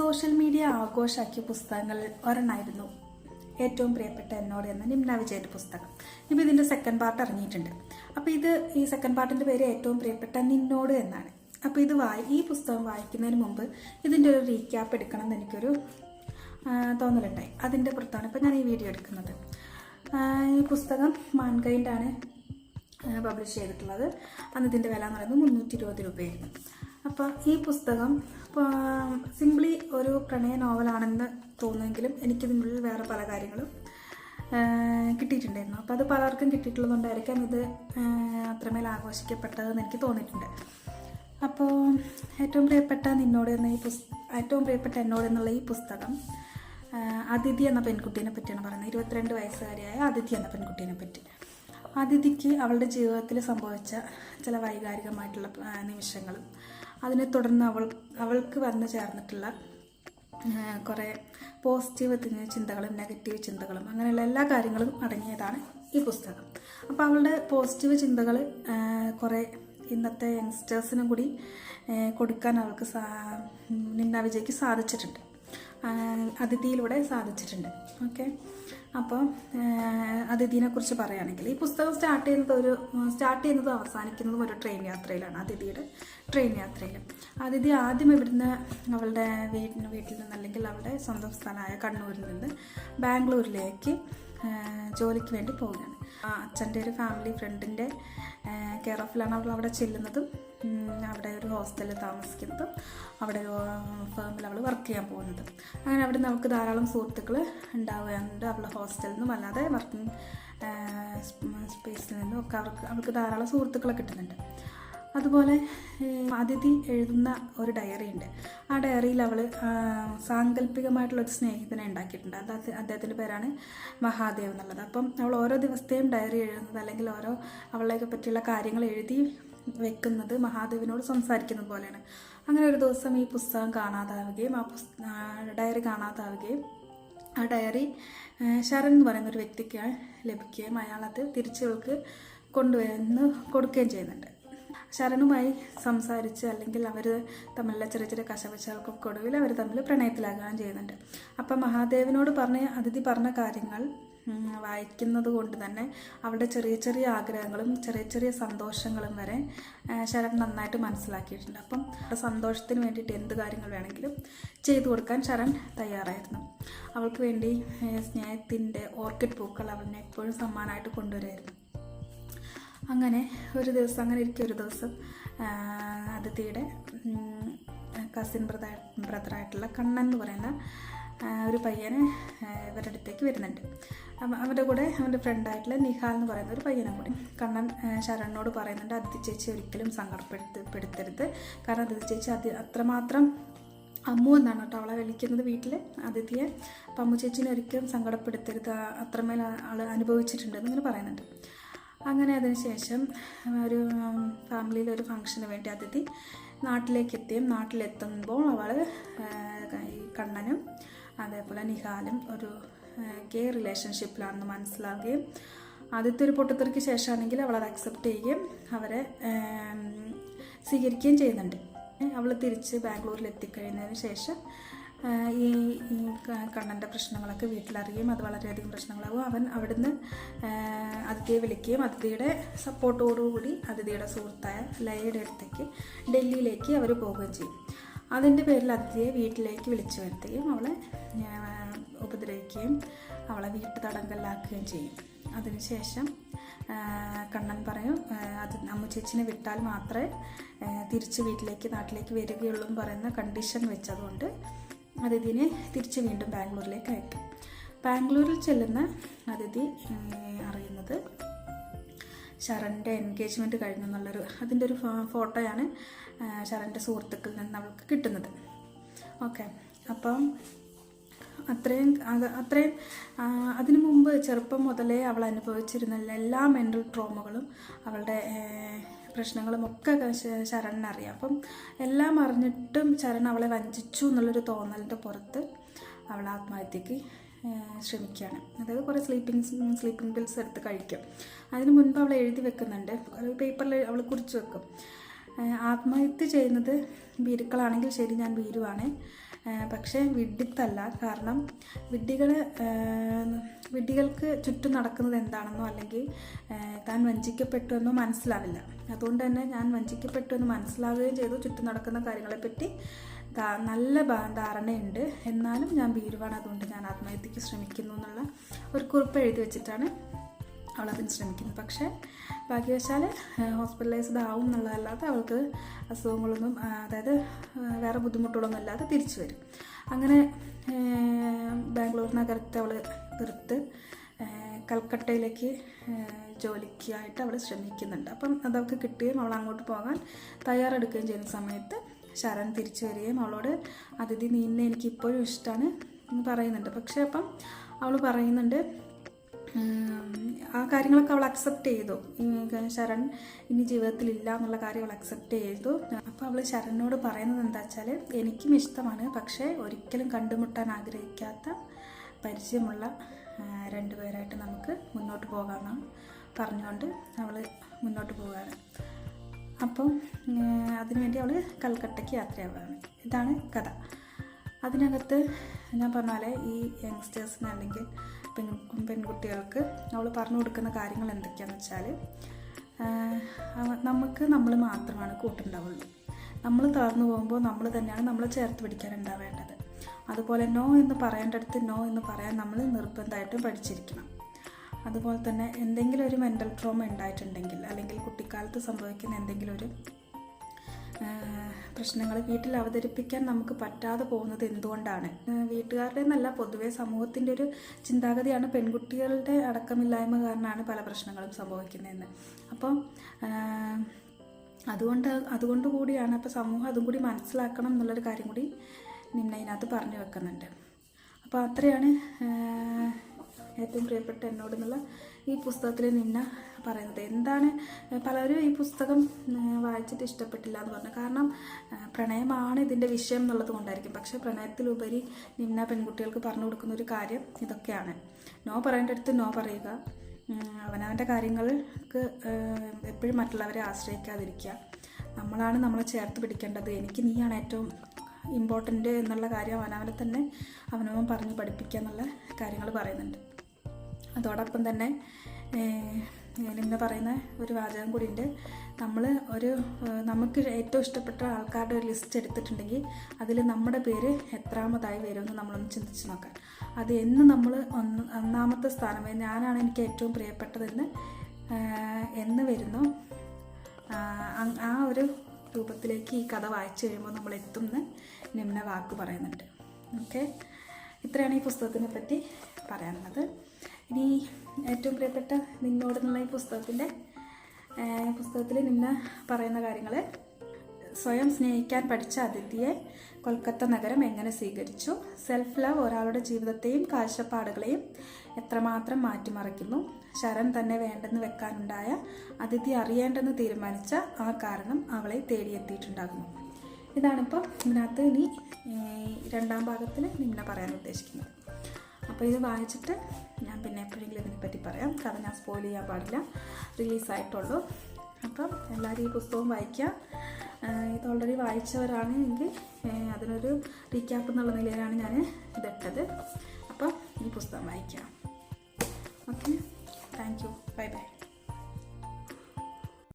Social media ആഘോഷാക്കിയ പുസ്തകങ്ങളിൽ ഒരെണ്ണമായിരുന്നു ഏറ്റവും പ്രിയപ്പെട്ട എന്നോട് എന്ന നിമ്ന വിജയന്റെ പുസ്തകം. ഇപ്പം ഇതിന്റെ സെക്കൻഡ് പാർട്ട് ഇറങ്ങിയിട്ടുണ്ട്. അപ്പോൾ ഇത് ഈ സെക്കൻഡ് പാർട്ടിന്റെ പേര് ഏറ്റവും പ്രിയപ്പെട്ട നിന്നോട് എന്നാണ്. അപ്പോൾ ഇത് വായി ഈ പുസ്തകം വായിക്കുന്നതിന് മുമ്പ് ഇതിന്റെ ഒരു റീക്യാപ്പ് എടുക്കണം എന്ന് എനിക്കൊരു തോന്നലുണ്ടായി. അതിന്റെ പുറത്താണ് ഇപ്പോൾ ഞാൻ ഈ വീഡിയോ എടുക്കുന്നത്. ഈ പുസ്തകം മാൻകൈൻഡ് ആണ് പബ്ലിഷ് ചെയ്തിട്ടുള്ളത്. അന്ന് ഇതിന്റെ വില എന്ന് പറയുന്നത് മുന്നൂറ്റി ഇരുപത് രൂപയായിരുന്നു. അപ്പോൾ ഈ പുസ്തകം സിംപ്ലി ഒരു പ്രണയ നോവലാണെന്ന് തോന്നുമെങ്കിലും എനിക്കിതിനുള്ളിൽ വേറെ പല കാര്യങ്ങളും കിട്ടിയിട്ടുണ്ടായിരുന്നു. അപ്പോൾ അത് പലർക്കും കിട്ടിയിട്ടുള്ളതുകൊണ്ടായിരിക്കാം ഇത് അത്രമേൽ ആഘോഷിക്കപ്പെട്ടതെന്ന് എനിക്ക് തോന്നിയിട്ടുണ്ട്. അപ്പോൾ ഏറ്റവും പ്രിയപ്പെട്ട നിന്നോട് എന്ന ഈ പുസ് ഏറ്റവും പ്രിയപ്പെട്ട എന്നോട് എന്നുള്ള ഈ പുസ്തകം അതിഥി എന്ന പെൺകുട്ടീനെ പറ്റിയാണ് പറയുന്നത്. ഇരുപത്തിരണ്ട് വയസ്സുകാരിയായ അതിഥി എന്ന പെൺകുട്ടീനെ പറ്റി. അതിഥിക്ക് അവളുടെ ജീവിതത്തിൽ സംഭവിച്ച ചില വൈകാരികമായിട്ടുള്ള നിമിഷങ്ങളും അതിനെ തുടർന്ന് അവൾ അവൾക്ക് വന്നു ചേർന്നിട്ടുള്ള കുറേ പോസിറ്റീവ് ചിന്തകളും നെഗറ്റീവ് ചിന്തകളും അങ്ങനെയുള്ള എല്ലാ കാര്യങ്ങളും അടങ്ങിയതാണ് ഈ പുസ്തകം. അപ്പോൾ അവളുടെ പോസിറ്റീവ് ചിന്തകൾ കുറേ ഇന്നത്തെ യങ്സ്റ്റേഴ്സിനും കൂടി കൊടുക്കാൻ അവൾക്ക് സാ നിന്ന വിജയ്ക്ക് സാധിച്ചിട്ടുണ്ട്. അതിഥിയിലൂടെ സാധിച്ചിട്ടുണ്ട്. ഓക്കെ അപ്പോൾ കുറിച്ച് പറയുകയാണെങ്കിൽ ഈ പുസ്തകം സ്റ്റാർട്ട് ചെയ്യുന്നത് ഒരു സ്റ്റാർട്ട് ചെയ്യുന്നതും അവസാനിക്കുന്നതും ഒരു ട്രെയിൻ യാത്രയിലാണ് അതിഥിയുടെ ട്രെയിൻ യാത്രയിൽ. അതിഥി ആദ്യം ഇവിടുന്ന് അവളുടെ വീട്ടിന് വീട്ടിൽ നിന്ന് അല്ലെങ്കിൽ അവളുടെ സ്വന്തം സ്ഥലമായ കണ്ണൂരിൽ നിന്ന് ബാംഗ്ലൂരിലേക്ക് ജോലിക്ക് വേണ്ടി പോവുകയാണ്. അച്ഛന്റെ ഒരു ഫാമിലി ഫ്രണ്ടിന്റെ കെയർ ഓഫിലാണ് അവൾ അവിടെ ചെല്ലുന്നതും അവിടെ ഒരു ഹോസ്റ്റലിൽ താമസിക്കുന്നതും അവിടെ ഒരു ഫേമിൽ അവൾ വർക്ക് ചെയ്യാൻ പോകുന്നത്. അങ്ങനെ അവിടെ നമുക്ക് ധാരാളം സുഹൃത്തുക്കൾ ഉണ്ടാവുകയുണ്ട് അവളുടെ ഹോസ്റ്റലിൽ നിന്നും. അല്ലാതെ വർക്കിംഗ് സ്പേസിൽ നിന്നും ഒക്കെ അവർക്ക് അവൾക്ക് ധാരാളം സുഹൃത്തുക്കളെ കിട്ടുന്നുണ്ട്. അതുപോലെ അതിഥി എഴുതുന്ന ഒരു ഡയറി ഉണ്ട്. ആ ഡയറിയിൽ അവൾ സാങ്കല്പികമായിട്ടുള്ള ഒരു സ്നേഹിതനെ ഉണ്ടാക്കിയിട്ടുണ്ട്. അത് അദ്ദേഹത്തിന്റെ പേരാണ് മഹാദേവ് എന്നുള്ളത്. അപ്പം അവൾ ഓരോ ദിവസത്തെയും ഡയറി എഴുതുന്നത് അല്ലെങ്കിൽ ഓരോ അവളെയൊക്കെ പറ്റിയുള്ള കാര്യങ്ങൾ എഴുതി വെക്കുന്നത് മഹാദേവിനോട് സംസാരിക്കുന്നത് പോലെയാണ്. അങ്ങനെ ഒരു ദിവസം ഈ പുസ്തകം കാണാതാവുകയും ആ ഡയറി കാണാതാവുകയും ആ ഡയറി ശരൺ എന്ന് പറയുന്ന ഒരു വ്യക്തിക്ക് ലഭിക്കുകയും അയാളത് തിരിച്ചവൾക്ക് കൊണ്ടുവന്ന് കൊടുക്കുകയും ചെയ്യുന്നുണ്ട്. ശരണുമായി സംസാരിച്ച് അല്ലെങ്കിൽ അവർ തമ്മിലുള്ള ചെറിയ ചെറിയ കശവശകൾക്കൊക്കെ ഒടുവിൽ അവർ തമ്മിൽ പ്രണയത്തിലാകുകയും ചെയ്യുന്നുണ്ട്. അപ്പം മഹാദേവനോട് പറഞ്ഞ അതിഥി പറഞ്ഞ കാര്യങ്ങൾ വായിക്കുന്നത് കൊണ്ട് തന്നെ അവളുടെ ചെറിയ ചെറിയ ആഗ്രഹങ്ങളും ചെറിയ ചെറിയ സന്തോഷങ്ങളും വരെ ശരൺ നന്നായിട്ട് മനസ്സിലാക്കിയിട്ടുണ്ട്. അപ്പം സന്തോഷത്തിന് വേണ്ടിയിട്ട് എന്ത് കാര്യങ്ങൾ വേണമെങ്കിലും ചെയ്തു കൊടുക്കാൻ ശരൺ തയ്യാറായിരുന്നു. അവൾക്ക് വേണ്ടി സ്നേഹത്തിന്റെ ഓർക്കിഡ് പൂക്കൾ അവളിനെ എപ്പോഴും സമ്മാനമായിട്ട് കൊണ്ടുവരുമായിരുന്നു. അങ്ങനെ ഒരു ദിവസം അങ്ങനെ ഇരിക്കും ഒരു ദിവസം. അതിഥിയുടെ കസിൻ ബ്രദർ ബ്രദറായിട്ടുള്ള കണ്ണൻ എന്ന് പറയുന്ന ഒരു പയ്യന് ഇവരുടെ അടുത്തേക്ക് വരുന്നുണ്ട്. അപ്പം അവരുടെ കൂടെ അവന്റെ ഫ്രണ്ടായിട്ടുള്ള നിഹാൽ എന്ന് പറയുന്ന ഒരു പയ്യനും കൂടി. കണ്ണൻ ശരണിനോട് പറയുന്നുണ്ട് അതിഥി ചേച്ചി ഒരിക്കലും സങ്കടപ്പെടുത്തപ്പെടുത്തരുത് കാരണം അതിഥി ചേച്ചി അത് അത്രമാത്രം അമ്മു എന്നാണ് കേട്ടോ അവളെ വിളിക്കുന്നത് വീട്ടിൽ അതിഥിയെ അപ്പം അമ്മു ചേച്ചിനെ ഒരിക്കലും സങ്കടപ്പെടുത്തരുത്. അത്രമേൽ ആൾ അനുഭവിച്ചിട്ടുണ്ട് എന്നിങ്ങനെ പറയുന്നുണ്ട്. അങ്ങനെ അതിനുശേഷം ഒരു ഫാമിലിയിൽ ഒരു ഫംഗ്ഷന് വേണ്ടി അതിഥി നാട്ടിലേക്ക് എത്തിയും നാട്ടിലെത്തുമ്പോൾ അവൾ കണ്ണനും അതേപോലെ നിഹാലും ഒരു ഗേ റിലേഷൻഷിപ്പിലാണെന്ന് മനസ്സിലാവുകയും ആദ്യത്തെ ഒരു പൊട്ടത്തെറിക്ക് ശേഷമാണെങ്കിൽ അവൾ അത് അക്സെപ്റ്റ് ചെയ്യുകയും അവരെ സ്വീകരിക്കുകയും ചെയ്യുന്നുണ്ട്. അവൾ തിരിച്ച് ബാംഗ്ലൂരിൽ എത്തിക്കഴിഞ്ഞതിന് ശേഷം ഈ കണ്ണന്റെ പ്രശ്നങ്ങളൊക്കെ വീട്ടിലറിയുകയും അത് വളരെയധികം പ്രശ്നങ്ങളാകും. അവൻ അവിടുന്ന് അതിഥിയെ വിളിക്കുകയും അതിഥിയുടെ സപ്പോർട്ടോടുകൂടി അതിഥിയുടെ സുഹൃത്തായ ലയയുടെ അടുത്തേക്ക് ഡൽഹിയിലേക്ക് അവർ പോവുകയും ചെയ്യും. അതിന്റെ പേരിൽ അതിഥിയെ വീട്ടിലേക്ക് വിളിച്ചു വരുത്തുകയും അവളെ ഉപദ്രവിക്കുകയും അവളെ വീട്ടു തടങ്കലാക്കുകയും ചെയ്യും അതിനുശേഷം കണ്ണൻ പറയും അത് അമ്മ ചേച്ചിനെ വിട്ടാൽ മാത്രമേ തിരിച്ച് വീട്ടിലേക്ക് നാട്ടിലേക്ക് വരികയുള്ളൂ എന്ന് പറയുന്ന കണ്ടീഷൻ വെച്ചതുകൊണ്ട് അതിഥിനെ തിരിച്ച് വീണ്ടും ബാംഗ്ലൂരിലേക്ക് അയക്കും. ബാംഗ്ലൂരിൽ ചെല്ലുന്ന അതിഥി അറിയുന്നത് ശരണിന്റെ എൻഗേജ്മെന്റ് കഴിഞ്ഞു എന്നുള്ളൊരു അതിന്റെ ഒരു ഫോട്ടോയാണ് ശരണിന്റെ സുഹൃത്തുക്കളിൽ നിന്ന് അവൾക്ക് കിട്ടുന്നത്. ഓക്കെ. അപ്പം അത്രയും അത് അത്രയും അതിനു മുമ്പ് ചെറുപ്പം മുതലേ അവൾ അനുഭവിച്ചിരുന്ന എല്ലാ മെന്റൽ ട്രോമകളും അവളുടെ പ്രശ്നങ്ങളും ഒക്കെ ശരണിനറിയാം. അപ്പം എല്ലാം അറിഞ്ഞിട്ടും ശരൺ അവളെ വഞ്ചിച്ചു എന്നുള്ളൊരു തോന്നലിന്റെ പുറത്ത് അവൾ ആത്മഹത്യക്ക് ശ്രമിക്കുകയാണ്. അതായത് കുറേ സ്ലീപ്പിംഗ് സ്ലീപ്പിംഗ് പിൽസ് എടുത്ത് കഴിക്കും. അതിന് മുൻപ് അവൾ എഴുതി വെക്കുന്നുണ്ട്. ഒരു പേപ്പറിൽ അവൾ കുറിച്ച് വെക്കും. ആത്മഹത്യ ചെയ്യുന്നത് ഭീരുക്കളാണെങ്കിൽ ശരി ഞാൻ ഭീരുവാണ് പക്ഷേ വിഡ്ഢിത്തല്ല. കാരണം വിഡ്ഢികൾ വിഡ്ഢികൾക്ക് ചുറ്റും നടക്കുന്നത് എന്താണെന്നോ അല്ലെങ്കിൽ താൻ വഞ്ചിക്കപ്പെട്ടു എന്നോ മനസ്സിലാവില്ല. അതുകൊണ്ട് തന്നെ ഞാൻ വഞ്ചിക്കപ്പെട്ടു എന്ന് മനസ്സിലാവുകയും ചെയ്തു. ചുറ്റും നടക്കുന്ന കാര്യങ്ങളെപ്പറ്റി നല്ല ധാരണയുണ്ട്. എന്നാലും ഞാൻ ഭീരുവാണ് അതുകൊണ്ട് ഞാൻ ആത്മഹത്യക്ക് ശ്രമിക്കുന്നു എന്നുള്ള ഒരു കുറിപ്പ് എഴുതി വെച്ചിട്ടാണ് അവൾ അതിന് ശ്രമിക്കുന്നത് പക്ഷേ ഭാഗ്യവശാൽ ഹോസ്പിറ്റലൈസ്ഡ് ആവും എന്നുള്ളതല്ലാതെ അവൾക്ക് അസുഖങ്ങളൊന്നും അതായത് വേറെ ബുദ്ധിമുട്ടുകളൊന്നും ഇല്ലാതെ തിരിച്ചു വരും. അങ്ങനെ ബാംഗ്ലൂർ നഗരത്തെ അവൾ നിർത്ത് കൽക്കട്ടയിലേക്ക് ജോലിക്കായിട്ട് അവൾ ശ്രമിക്കുന്നുണ്ട്. അപ്പം അതൊക്കെ കിട്ടുകയും അവൾ അങ്ങോട്ട് പോകാൻ തയ്യാറെടുക്കുകയും ചെയ്യുന്ന സമയത്ത് ശരൺ തിരിച്ചു വരികയും അവളോട് അതിഥി നീന്നെ എനിക്ക് ഇപ്പോഴും ഇഷ്ടമാണ് എന്ന് പറയുന്നുണ്ട്. പക്ഷേ അപ്പം അവൾ പറയുന്നുണ്ട് ആ കാര്യങ്ങളൊക്കെ അവൾ അക്സെപ്റ്റ് ചെയ്തു. ശരൺ ഇനി ജീവിതത്തിലില്ല എന്നുള്ള കാര്യം അവൾ അക്സെപ്റ്റ് ചെയ്തു. അപ്പോൾ അവൾ ശരണിനോട് പറയുന്നത് എന്താ വെച്ചാൽ എനിക്കും ഇഷ്ടമാണ് പക്ഷേ ഒരിക്കലും കണ്ടുമുട്ടാൻ ആഗ്രഹിക്കാത്ത പരിചയമുള്ള രണ്ടുപേരായിട്ട് നമുക്ക് മുന്നോട്ട് പോകാമെന്നാണ് പറഞ്ഞുകൊണ്ട് അവൾ മുന്നോട്ട് പോവുകയാണ്. അപ്പം അതിനുവേണ്ടി അവൾ കൽക്കട്ടയ്ക്ക് യാത്രയാവുകയാണ്. ഇതാണ് കഥ. അതിനകത്ത് ഞാൻ പറഞ്ഞാലേ ഈ യങ്സ്റ്റേഴ്സിന് അല്ലെങ്കിൽ പെൺകുട്ടികൾക്ക് അവൾ പറഞ്ഞു കൊടുക്കുന്ന കാര്യങ്ങൾ എന്തൊക്കെയാണെന്ന് വെച്ചാൽ നമുക്ക് നമ്മൾ മാത്രമാണ് കൂട്ടുണ്ടാവുള്ളൂ. നമ്മൾ തളർന്നു പോകുമ്പോൾ നമ്മൾ തന്നെയാണ് നമ്മളെ ചേർത്ത് പിടിക്കാനുണ്ടാവേണ്ടത് അതുപോലെ നോ എന്ന് പറയേണ്ടടുത്ത് നോ എന്ന് പറയാൻ നമ്മൾ നിർബന്ധമായിട്ടും പഠിച്ചിരിക്കണം. അതുപോലെ തന്നെ എന്തെങ്കിലും ഒരു മെന്റൽ ട്രോമ ഉണ്ടായിട്ടുണ്ടെങ്കിൽ അല്ലെങ്കിൽ കുട്ടിക്കാലത്ത് സംഭവിക്കുന്ന എന്തെങ്കിലും ഒരു പ്രശ്നങ്ങൾ വീട്ടിൽ അവതരിപ്പിക്കാൻ നമുക്ക് പറ്റാതെ പോകുന്നത് എന്തുകൊണ്ടാണ്? വീട്ടുകാരുടെ എന്നല്ല പൊതുവെ സമൂഹത്തിന്റെ ഒരു ചിന്താഗതിയാണ് പെൺകുട്ടികളുടെ അടക്കമില്ലായ്മ കാരണമാണ് പല പ്രശ്നങ്ങളും സംഭവിക്കുന്നതെന്ന്. അപ്പം അതുകൊണ്ട് അതുകൊണ്ട് കൂടിയാണ് അപ്പോൾ സമൂഹം അതും കൂടി മനസ്സിലാക്കണം എന്നുള്ളൊരു കാര്യം കൂടി നിന്ന ഇതിനകത്ത് പറഞ്ഞു വെക്കുന്നുണ്ട്. അപ്പോൾ അത്രയാണ് ഏറ്റവും പ്രിയപ്പെട്ട എന്നോട് എന്നുള്ള ഈ പുസ്തകത്തിൽ നിന്ന് പറയുന്നത്. എന്താണ് പലരും ഈ പുസ്തകം വായിച്ചിട്ട് ഇഷ്ടപ്പെട്ടില്ല എന്ന് പറഞ്ഞു. കാരണം പ്രണയമാണ് ഇതിന്റെ വിഷയം എന്നുള്ളത് കൊണ്ടായിരിക്കും. പക്ഷെ പ്രണയത്തിലുപരി നിന്ന പെൺകുട്ടികൾക്ക് പറഞ്ഞു കൊടുക്കുന്ന ഒരു കാര്യം ഇതൊക്കെയാണ്. നോ പറയേണ്ട അടുത്ത് നോ പറയുക. അവനവന്റെ കാര്യങ്ങൾക്ക് എപ്പോഴും മറ്റുള്ളവരെ ആശ്രയിക്കാതിരിക്കുക. നമ്മളാണ് നമ്മളെ ചേർത്ത് പിടിക്കേണ്ടത്. എനിക്ക് നീയാണ് ഏറ്റവും ഇമ്പോർട്ടന്റ് എന്നുള്ള കാര്യം അവനവനെ തന്നെ അവനവൻ പറഞ്ഞ് പഠിപ്പിക്കുക എന്നുള്ള കാര്യങ്ങൾ പറയുന്നുണ്ട്. അതോടൊപ്പം തന്നെ ഞാനിന്ന് പറയുന്ന ഒരു വാചകം കൂടി ഉണ്ട് നമ്മൾ ഒരു നമുക്ക് ഏറ്റവും ഇഷ്ടപ്പെട്ട ആൾക്കാരുടെ ഒരു ലിസ്റ്റ് എടുത്തിട്ടുണ്ടെങ്കിൽ അതിൽ നമ്മുടെ പേര് എത്രാമതായി വരുമെന്ന് നമ്മളൊന്ന് ചിന്തിച്ച് നോക്കാം. അത് എന്ന് നമ്മൾ ഒന്ന് ഒന്നാമത്തെ സ്ഥാനം ഞാനാണ് എനിക്ക് ഏറ്റവും പ്രിയപ്പെട്ടതെന്ന് എന്ന് വരുന്നു. ആ- ഒരു രൂപത്തിലേക്ക് ഈ കഥ വായിച്ചു കഴിയുമ്പോൾ നമ്മൾ എത്തുമെന്ന് നിമ്ന വാക്ക് പറയുന്നുണ്ട്. ഓക്കെ? ഇത്രയാണ് ഈ പുസ്തകത്തിനെ പറ്റി പറയാനുള്ളത്. ഇനി ഏറ്റവും പ്രിയപ്പെട്ട നിന്നോടെന്നുള്ള ഈ പുസ്തകത്തിന്റെ പുസ്തകത്തിൽ നിന്ന് പറയുന്ന കാര്യങ്ങൾ. സ്വയം സ്നേഹിക്കാൻ പഠിച്ച അതിഥിയെ കൊൽക്കത്ത നഗരം എങ്ങനെ സ്വീകരിച്ചു? സെൽഫ് ലവ് ഒരാളുടെ ജീവിതത്തെയും കാഴ്ചപ്പാടുകളെയും എത്രമാത്രം മാറ്റിമറിക്കുന്നു? ശരൺ തന്നെ വേണ്ടെന്ന് വെക്കാനുണ്ടായ അതിഥി അറിയേണ്ടെന്ന് തീരുമാനിച്ച ആ കാരണം അവളെ തേടിയെത്തിയിട്ടുണ്ടാകുന്നു. ഇതാണിപ്പോൾ ഇതിനകത്ത് ഇനി രണ്ടാം ഭാഗത്തിൽ നിന്നെ പറയാൻ ഉദ്ദേശിക്കുന്നത്. അപ്പോൾ ഇത് വായിച്ചിട്ട് ഞാൻ പിന്നെ എപ്പോഴെങ്കിലും ഇതിനെപ്പറ്റി പറയാം. കഥ ഞാൻ സ്പോയിൽ ചെയ്യാൻ പാടില്ല. റിലീസായിട്ടുള്ളൂ. അപ്പം എല്ലാവരും ഈ പുസ്തകം വായിക്കാം ഇത് ഓൾറെഡി വായിച്ചവരാണ് എങ്കിൽ അതിനൊരു റീക്യാപ്പ് എന്നുള്ള നിലയിലാണ് ഞാൻ ഇതിട്ടത്. അപ്പം ഈ പുസ്തകം വായിക്കാം okay thank you bye bye